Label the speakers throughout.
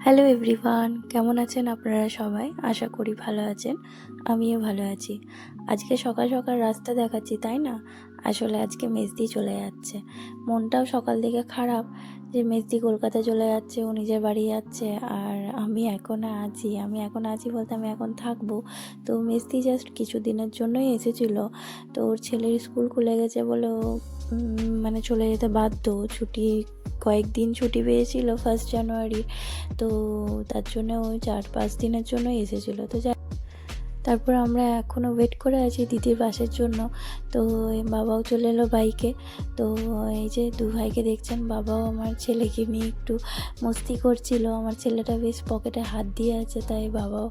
Speaker 1: Hello everyone কেমন আছেন আপনারা সবাই? আশা করি ভালো আছেন, আমিও ভালো আছি। আজকে সকাল সকাল রাস্তা দেখাচ্ছি, তাই না? আসলে আজকে মেজদি চলে যাচ্ছে। মনটাও সকাল থেকে খারাপ যে মেজদি কলকাতা চলে যাচ্ছে, ও নিজের বাড়ি যাচ্ছে, আর আমি এখন আছি। আমি এখন আছি বলতে আমি এখন থাকব। তো মেজদি জাস্ট কিছু দিনের জন্যই এসেছিল। তো ওর ছেলের স্কুল খুলে গেছে বলে ও মানে চলে যেতে বাধ্য। ছুটি কয়েকদিন ছুটি পেয়েছিল ফার্স্ট জানুয়ারি তো তার জন্য ওই চার পাঁচ দিনের জন্য এসেছিল। তো তারপর আমরা এখনও ওয়েট করে আছি দিদির বাসের জন্য। তো বাবাও চলে এলো বাইকে। তো এই যে দু ভাইকে দেখছেন, বাবাও আমার ছেলেকে নিয়ে একটু মস্তি করছিল। আমার ছেলেটা বেশ পকেটে হাত দিয়ে আছে, তাই বাবাও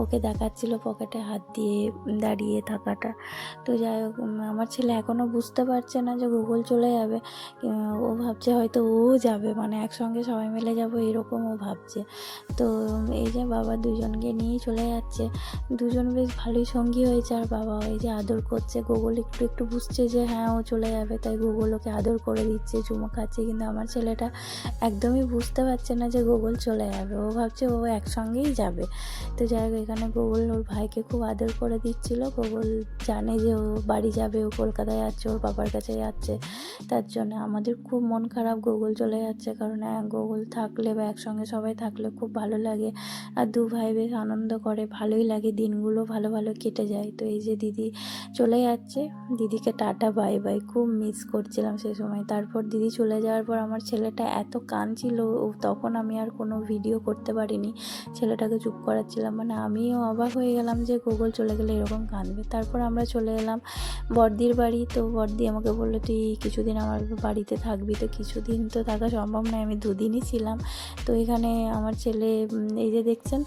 Speaker 1: ওকে দেখাচ্ছিল পকেটে হাত দিয়ে দাঁড়িয়ে থাকাটা। তো যাই হোক আমার ছেলে এখনও বুঝতে পারছে না যে গুগল চলে যাবে। ও ভাবছে হয়তো ও যাবে মানে একসঙ্গে সবাই মিলে যাব এরকম ও ভাবছে। তো এই যে বাবা দুজনকে নিয়েই চলে যাচ্ছে। দুজন বেশ ভালোই সঙ্গী হয়েছে আর বাবা এই যে আদর করছে। গুগল একটু একটু বুঝছে যে হ্যাঁ ও চলে যাবে, তাই গুগল ওকে আদর করে দিচ্ছে, চুমো খাচ্ছে। কিন্তু আমার ছেলেটা একদমই বুঝতে পারছে না যে গুগল চলে যাবে। ও ভাবছে ও একসঙ্গেই যাবে। তো যাই হোক, এখানে গুগল ওর ভাইকে খুব আদর করে দিচ্ছিল। গুগল জানে যে ও বাড়ি যাবে, ও কলকাতায় যাচ্ছে, ওর বাবার কাছে যাচ্ছে। তার জন্য আমাদের খুব মন খারাপ গুগল চলে যাচ্ছে। কারণ হ্যাঁ গুগল থাকলে বা একসঙ্গে সবাই থাকলে খুব ভালো লাগে। আর দু ভাই বেশ আনন্দ করে, ভালোই লাগে দিনগুলো। ভালো ভালো কেটে যায়। তো এই যে দিদি চলে যাচ্ছে, দিদিকে টাটা, বাই বাই। খুব মিস করছিলাম সে সময়। তারপর দিদি চলে যাওয়ার পর আমার ছেলেটা এত কাঁদছিল তখন আমি আর কোনো ভিডিও করতে পারিনি। ছেলেটাকে চুপ করাচ্ছিলাম। মানে আমিও অবাক হয়ে গেলাম যে গুগল চলে গেলে এরকম কাঁদবে। তারপর আমরা চলে এলাম বর্দির বাড়ি। তো বর্দি আমাকে বলল, তুই কিছুদিন আমার বাড়িতে থাকবি তো? কিছুদিন তো থাকা সম্ভব নয়, আমি দুদিনই ছিলাম। তো এখানে আমার ছেলে এই যে দেখছেন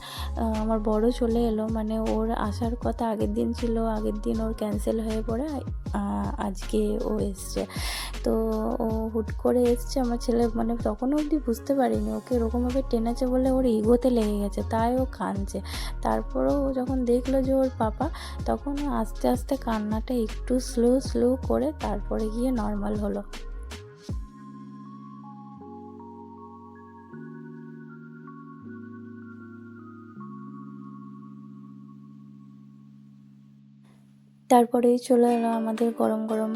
Speaker 1: আমার বড় চলে এলো। মানে ওর আসার কথা আগের দিন ছিল, আগের দিন ওর ক্যান্সেল হয়ে পড়ে আজকে ও এসছে। তো ও হুট করে এসছে, আমার ছেলে মানে তখন অবধি বুঝতে পারিনি, ওকে এরকমভাবে টেনেছে বলে ওর ইগোতে লেগে গেছে, তাই ও কাঁদছে। তারপরেও ও যখন দেখল যে ওর পাপা, তখন আস্তে আস্তে কান্নাটা একটু স্লো স্লো করে তারপরে গিয়ে নর্মাল হলো। তারপরে চলে এলো আমাদের গরম গরম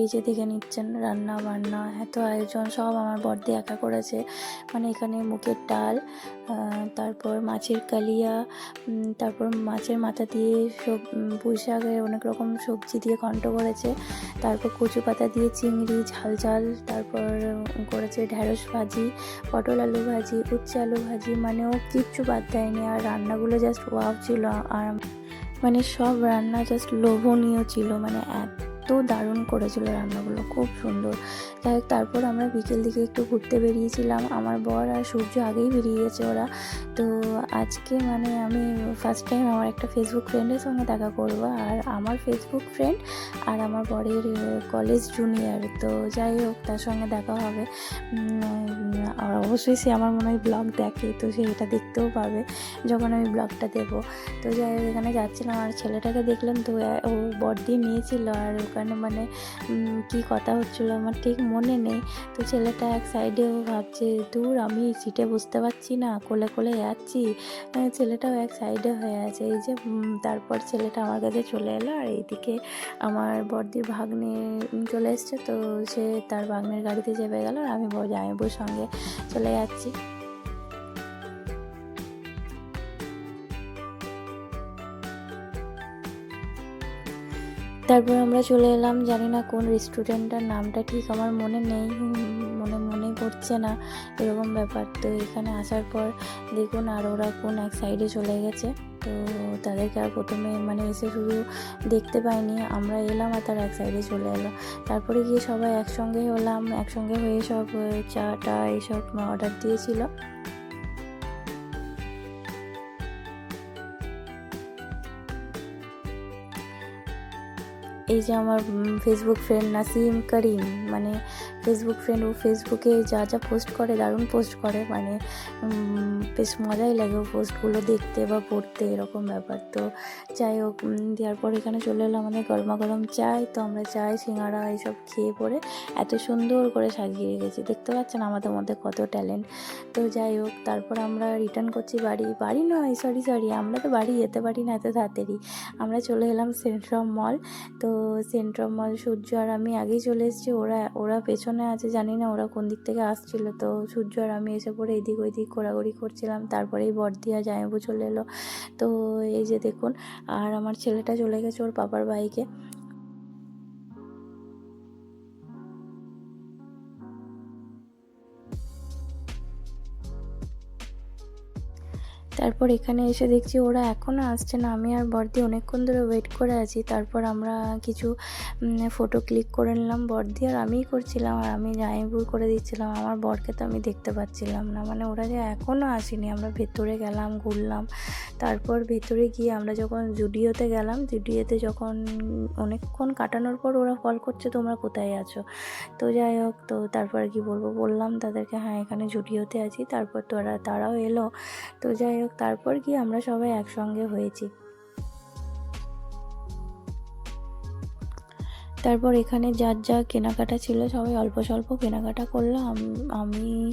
Speaker 1: এই যে দেখে নিচ্ছেন রান্না বান্না, এত আয়োজন, সব আমার বর্দি একা করেছে। মানে এখানে মুখের ডাল তারপর মাছের কালিয়া তারপর মাছের মাথা দিয়ে সব পুঁই অনেক রকম সবজি দিয়ে ঘন্ট করেছে। তারপর কচু পাতা দিয়ে চিংড়ি, ঝাল ঝাল, তারপর করেছে ঢ্যাঁড়স ভাজি, পটল আলু ভাজি, উচ্ছে আলু ভাজি মানে ও কিচ্ছু বাদ দেয়নি। আর রান্নাগুলো জাস্ট ওয়াও ছিল। আর মানে সব রান্না জাস্ট লোভনীয় ছিল মানে এত দারুণ করেছিল রান্নাগুলো, খুব সুন্দর। যাই হোক, তারপর আমরা বিকেল দিকে একটু ঘুরতে বেরিয়েছিলাম। আমার বর আর সূর্য আগেই বেরিয়ে গেছে ওরা। তো আজকে মানে আমি ফার্স্ট টাইম আমার একটা ফেসবুক ফ্রেন্ডের সঙ্গে দেখা করব, আর আমার ফেসবুক ফ্রেন্ড আর আমার বরের কলেজ জুনিয়র তো যাই হোক, তার সঙ্গে দেখা হবে। আর অবশ্যই সে আমার মনে হয় ব্লগ দেখে, তো সে এটা দেখতেও পাবে যখন আমি ব্লগটা দেবো। তো যাই হোক, এখানে যাচ্ছিলাম, আর ছেলেটাকে দেখলাম, তো, ও বর্দি নিয়েছিল, আর ওখানে মানে কি কথা হচ্ছিল? আমার ঠিক মনে নেই। তো ছেলেটা এক সাইডে ও ভাবছে, দূর, আমি সিটে বসতে পারছি না, কোলে কোলে যাচ্ছি। ছেলেটাও এক সাইডে হয়ে আছে। এই যে তারপর ছেলেটা আমার কাছে চলে এলো আর এইদিকে আমার বর্দির ভাগ্নে চলে এসছে। তো সে তার ভাগ্নের গাড়িতে চেপে গেল আর আমি বড় জামাইবুর সঙ্গে চলে যাচ্ছি। তারপর আমরা চলে এলাম জানি না কোন রেস্টুরেন্টটার নামটা ঠিক আমার মনে নেই মনে মনে পড়ছে না এরকম ব্যাপার। তো এখানে আসার পর দেখুন আর ওরা কোন এক সাইডে চলে গেছে। তো তাদেরকে আর প্রথমে মানে এসে শুধু দেখতে পাইনি আমরা এলাম আর তার এক সাইডে চলে এলো। তারপরে গিয়ে সবাই একসঙ্গে হলাম একসঙ্গে হয়ে সব আহ, চা টা এইসব অর্ডার দিয়েছিল। এই যে আমার ফেসবুক ফ্রেন্ড নাসিম করিম মানে ফেসবুক ফ্রেন্ড ও ফেসবুকে যা যা পোস্ট করে, দারুণ পোস্ট করে। মানে বেশ মজাই লাগে ও পোস্টগুলো দেখতে বা পড়তে, এরকম ব্যাপার। তো যাই হোক দেওয়ার পর এখানে চলে এলো আমাদের গরমা গরম চাই। তো আমরা চাই সিঙ্গাড়া এইসব খেয়ে পরে এত সুন্দর করে সাজিয়ে রেখেছি। দেখতে পাচ্ছেন আমাদের মধ্যে কত ট্যালেন্ট তো যাই হোক, তারপর আমরা রিটার্ন করছি বাড়ি। বাড়ি নয় সরি সরি আমরা তো বাড়ি যেতে পারি না এত তাড়াতাড়ি। আমরা চলে এলাম সেন্ট্রাম মল তো সেন্ট্রাম মল সূর্য আর আমি আগেই চলে এসেছি। ওরা ওরা পেছনে আছে জানি না ওরা কোন দিক থেকে আসছিল। তো সূর্য আর আমি এসে পড়ে এদিক ওইদিক ঘোরাঘুরি করছিলাম, তারপরেই বর্দিয়া জায়বু চলে এলো। তো এই যে দেখুন, আর আমার ছেলেটা চলে গেছে ওর পাপার বাইকে তারপর এখানে এসে দেখছি ওরা এখনও আসছে না। আমি আর বর্দি অনেকক্ষণ ধরে ওয়েট করে আছি। তারপর আমরা কিছু ফটো ক্লিক করে নিলাম। বর্দি আর আমিই করছিলাম আর আমি জামাইবুর করে দিচ্ছিলাম। আমার বরকে তো আমি দেখতে পাচ্ছিলাম না। মানে ওরা যে এখনও আসেনি। আমরা ভেতরে গেলাম, ঘুরলাম। তারপর ভেতরে গিয়ে আমরা যখন জুডিওতে গেলাম, জুডিওতে যখন অনেকক্ষণ কাটানোর পর ওরা কল করছে, তোমরা কোথায় আছো? তো যাই হোক, তো তারপর কি বলব? বললাম তাদেরকে হ্যাঁ এখানে জুডিওতে আছি। তারপর তোরা, তারাও এলো। তো যাই হোক তারপর কি আমরা সবাই একসঙ্গে হয়েছি। তারপর এখানে যার যা কেনাকাটা ছিল সবাই অল্প স্বল্প কেনাকাটা করল। আমি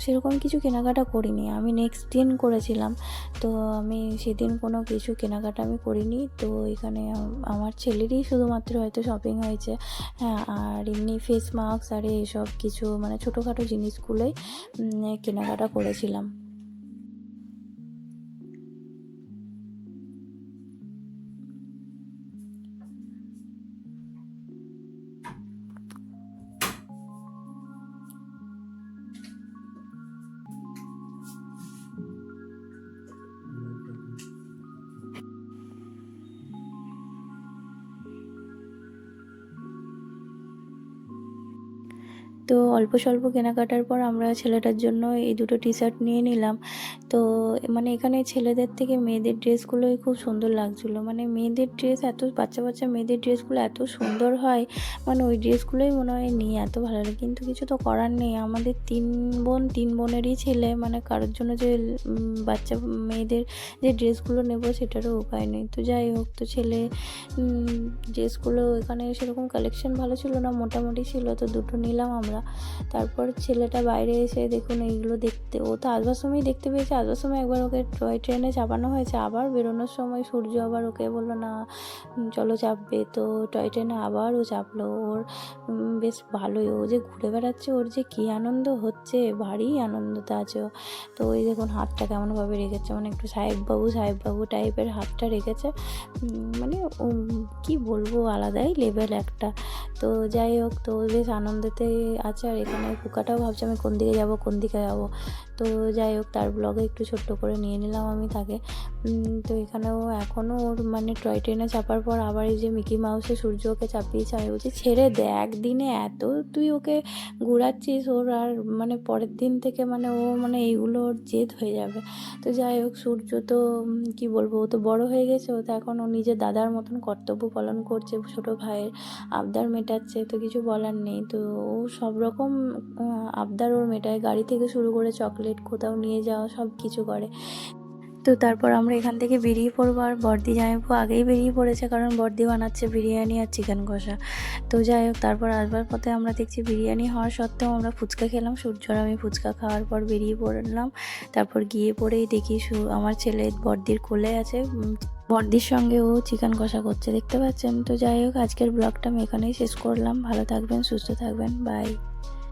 Speaker 1: সেরকম কিছু কেনাকাটা করিনি। আমি নেক্সট দিন করেছিলাম। তো আমি সেদিন কোনো কিছু কেনাকাটা আমি করিনি। তো এখানে আমার ছেলেরই শুধুমাত্র হয়তো শপিং হয়েছে। হ্যাঁ আর এমনি ফেস মাস্ক আর এসব কিছু মানে ছোটোখাটো জিনিসগুলোই কেনাকাটা করেছিলাম। তো অল্প স্বল্প কেনাকাটার পর আমরা ছেলেটার জন্য এই দুটো টি শার্ট নিয়ে নিলাম। তো মানে এখানে ছেলেদের থেকে মেয়েদের ড্রেসগুলোই খুব সুন্দর লাগছিল। মানে মেয়েদের ড্রেস এত, বাচ্চা বাচ্চা মেয়েদের ড্রেসগুলো এত সুন্দর হয় মানে ওই ড্রেসগুলোই মনে হয় নিয়ে এত ভালো লাগে। কিন্তু কিছু তো করার নেই। আমাদের তিন বোন, তিন বোনেরই ছেলে মানে কারোর জন্য যে বাচ্চা, মেয়েদের যে ড্রেসগুলো নেব সেটারও উপায় নেই। তো যাই হোক, তো ছেলে ড্রেসগুলো এখানে সেরকম কালেকশন ভালো ছিল না, মোটামুটি ছিল। তো দুটো নিলাম আমরা তারপর ছেলেটা বাইরে এসে দেখুন এইগুলো দেখতে, ও তো আসবার সময় দেখতে পেয়েছে। আসবার সময় একবার ওকে টয় ট্রেনে চাপানো হয়েছে। আবার বেরোনোর সময় সূর্য আবার ওকে বলল, না চলো চাপবে। তো টয় ট্রেনে আবার ও চাপলো। ওর বেশ ভালোই। ও যে ঘুরে বেড়াচ্ছে, ওর যে কী আনন্দ হচ্ছে, ভারী আনন্দতে আছে তো ওই দেখুন হাতটা কেমনভাবে রেখেছে। মানে একটু সাহেববাবু সাহেববাবু টাইপের হাতটা রেখেছে। মানে কি বলব, আলাদাই লেভেল একটা। তো যাই হোক, তো বেশ আনন্দেতে আছে আর এখানে ফুকাটাও ভাবছে আমি কোন দিকে যাব, কোন দিকে যাব। তো যাই হোক, তার ব্লগে একটু ছোট্ট করে নিয়ে নিলাম আমি তাকে। তো এখানেও এখনও ওর মানে টয় ট্রেনে চাপার পর আবার এই যে মিকি মাউসে সূর্য ওকে চাপিয়েছে, আমি বলছি, ছেড়ে দে, একদিনে এত তুই ওকে ঘুরাচ্ছিস ওর আর মানে পরের দিন থেকে মানে ও মানে এইগুলো ওর জেদ হয়ে যাবে। তো যাই হোক, সূর্য তো কি বলব, ও তো বড় হয়ে গেছে, ও তো এখন ও নিজের দাদার মতন কর্তব্য পালন করছে, ছোট ভাইয়ের আবদার মেটাচ্ছে, তো কিছু বলার নেই। তো ও সব রকম আহ, আবদার ওর মেটায় গাড়ি থেকে শুরু করে চকলেট কোথাও নিয়ে যাওয়া সব কিছু করে। তো তারপর আমরা এখান থেকে বেরিয়ে পড়ব আর বর্দি জামাইপু আগেই বেরিয়ে পড়েছে কারণ বর্দি বানাচ্ছে বিরিয়ানি আর চিকেন কষা। তো যাই হোক তারপর আসবার পথে আমরা দেখছি বিরিয়ানি হওয়া সত্ত্বেও আমরা ফুচকা খেলাম। সূর্যর আমি ফুচকা খাওয়ার পর বেরিয়ে পড়লাম। তারপর গিয়ে পড়েই দেখি আমার ছেলে বর্দির কোলে আছে। বর্দির সঙ্গে ও চিকেন কষা করছে, দেখতে পাচ্ছেন? তো যাই হোক, আজকের ব্লগটা আমি এখানেই শেষ করলাম। ভালো থাকবেন, সুস্থ থাকবেন বাই